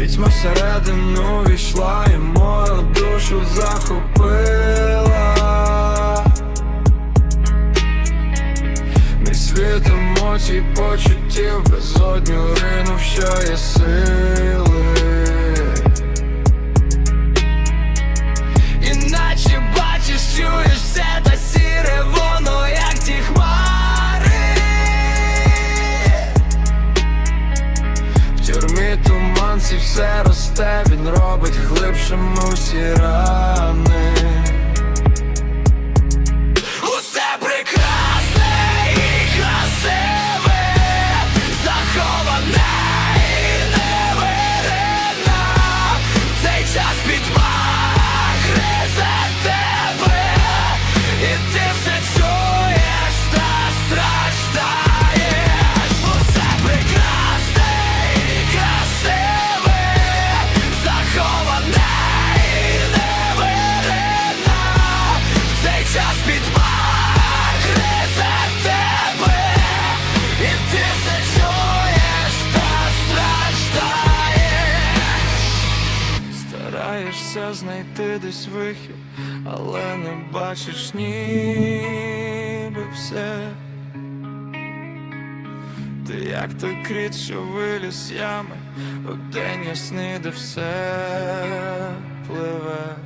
Відьма всередину війшла і мою душу захопила Мій світ емоцій, почуттів безодню ринув, що є сили туманці все росте, він робить глибшим усі рани Стараєшся знайти десь вихід, але не бачиш ніби все. Ти як той кріт, що виліз ями, у день ясний, де все пливе.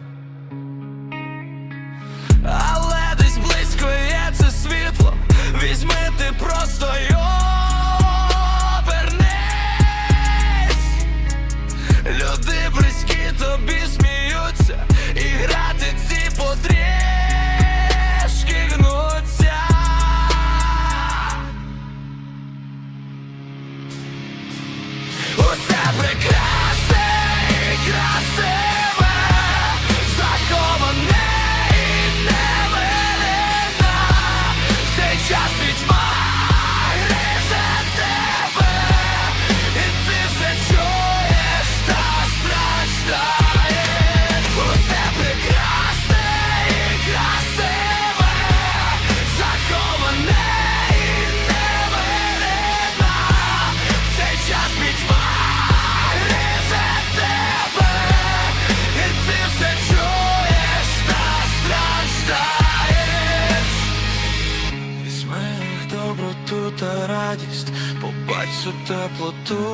Та радість, побач цю теплоту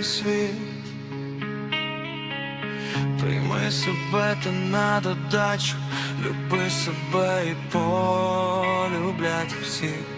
і світ. Прийми себе та на додачу, люби себе і полюблять всіх.